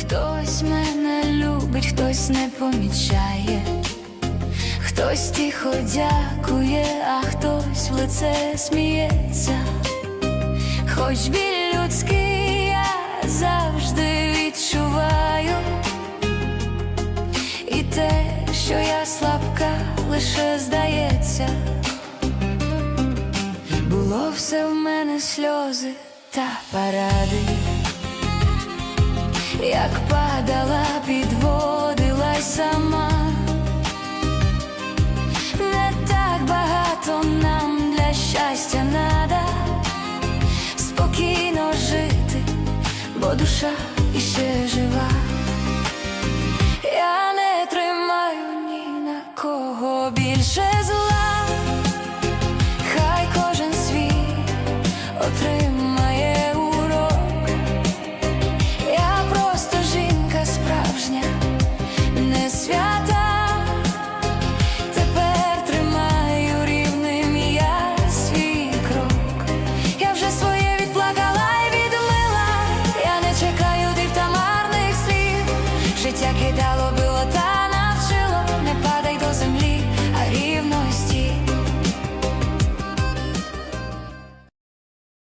Хтось мене любить, хтось не помічає, хтось тихо дякує, а хтось в лице сміється. Хоч біль людський я завжди відчуваю, і те, що я слабка, лише здається. Було все в мене сльози та паради, як падала, підводилась сама. Не так багато нам для щастя надо спокійно жити, бо душа іще жива. Я не тримаю ні на кого більше зла.